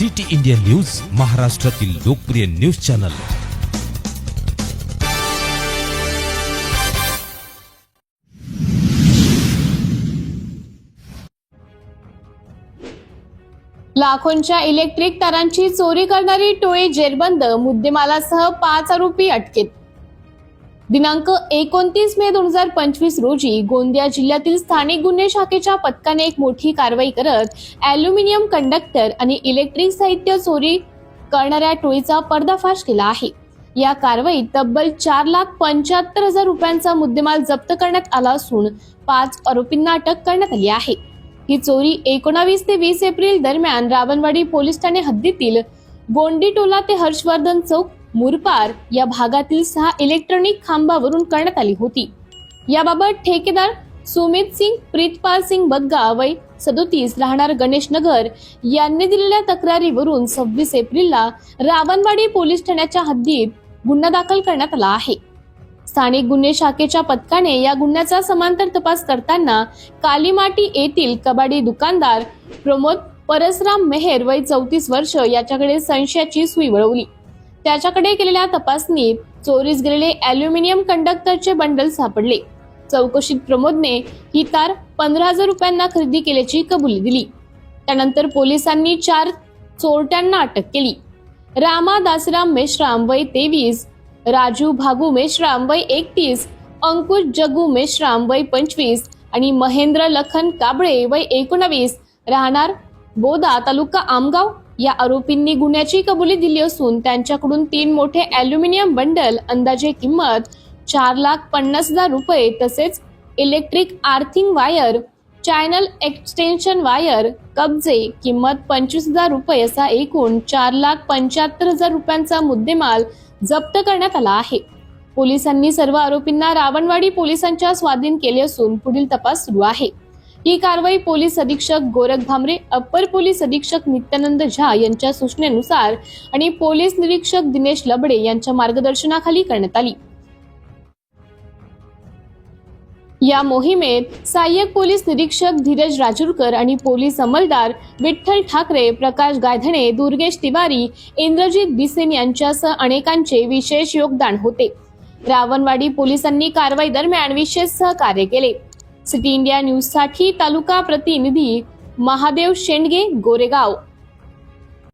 City India news महाराष्ट्रातील लोकप्रिय news channel. लाखोंच्या इलेक्ट्रिक तारांची चोरी करणारी टोळी जेरबंद मुद्देमालासह पाच आरोपी अटकेत. दिनांक एकोणतीस मे दोन हजार पंचवीस रोजी गोंदिया जिल्ह्यातील स्थानिक गुन्हे शाखेच्या पथकाने एक मोठी कारवाई करत अॅल्युमिनियम कंडक्टर आणि इलेक्ट्रिक साहित्य चोरी करणाऱ्या टोळीचा पर्दाफाश केला आहे. या कारवाईत तब्बल चार लाख पंच्याहत्तर हजार रुपयांचा मुद्देमाल जप्त करण्यात आला असून पाच आरोपींना अटक करण्यात आली आहे. ही चोरी एकोणावीस ते वीस एप्रिल दरम्यान रावणवाडी पोलीस ठाणे हद्दीतील गोंडीटोला ते हर्षवर्धन चौक मुरपार या भागातील सहा इलेक्ट्रॉनिक खांबावरून करण्यात आली होती. याबाबत ठेकेदार सुमित सिंग प्रीतपाल सिंग बग्गा वय सदोतीस राहणार गणेश नगर यांनी दिलेल्या तक्रारीवरून सव्वीस एप्रिलला रावणवाडी पोलीस ठाण्याच्या हद्दीत गुन्हा दाखल करण्यात आला आहे. स्थानिक गुन्हे शाखेच्या पथकाने या गुन्ह्याचा समांतर तपास करताना कालीमाटी येथील कबाडी दुकानदार प्रमोद परसराम मेहेर वय चौतीस वर्ष याच्याकडे संशयाची सुई वळवली. त्याच्याकडे केलेल्या तपासणीत चोरीस गेलेले अॅल्युमिनियम कंडक्टरचे बंडल सापडले. चौकशीत प्रमोदने ही तार पंधरा हजार रुपयांना खरेदी केल्याची कबुली दिली. त्यानंतर पोलिसांनी चार चोरट्यांना अटक केली. रामा दासराम मेश्राम वय तेवीस राजू भागू मेश्राम वय एकतीस अंकुश जगू मेश्राम वय पंचवीस आणि महेंद्र लखन काबळे वय एकोणावीस. राहणार बोदा तालुका आमगाव या आरोपींनी गुन्ह्याची कबुली दिली असून त्यांच्याकडून तीन मोठे अॅल्युमिनियम बंडल अंदाजे किंमत चार लाख पन्नास हजार रुपये तसेच electric earthing wire channel extension wire कब्जे किंमत पंचवीस हजार रुपये असा एकूण चार लाख पंच्याहत्तर हजार रुपयांचा मुद्देमाल जप्त करण्यात आला आहे. पोलिसांनी सर्व आरोपींना रावणवाडी पोलिसांच्या स्वाधीन केले असून पुढील तपास सुरू आहे. ही कारवाई पोलीस अधीक्षक गोरख भामरे अप्पर पोलीस अधीक्षक नित्यानंद झा यांच्या सूचनेनुसार आणि पोलीस निरीक्षक दिनेश लबडे यांच्या मार्गदर्शनाखाली करण्यात आली. या मोहिमेत सहाय्यक पोलीस निरीक्षक धीरज राजूरकर आणि पोलीस अंमलदार विठ्ठल ठाकरे प्रकाश गायधणे दुर्गेश तिवारी इंद्रजित बिसेन यांच्यासह अनेकांचे विशेष योगदान होते. रावणवाडी पोलिसांनी कारवाई दरम्यान विशेष सहकार्य केले. सिटी इंडिया न्यूजसाठी तालुका प्रतिनिधी महादेव शेंडगे गोरेगाव.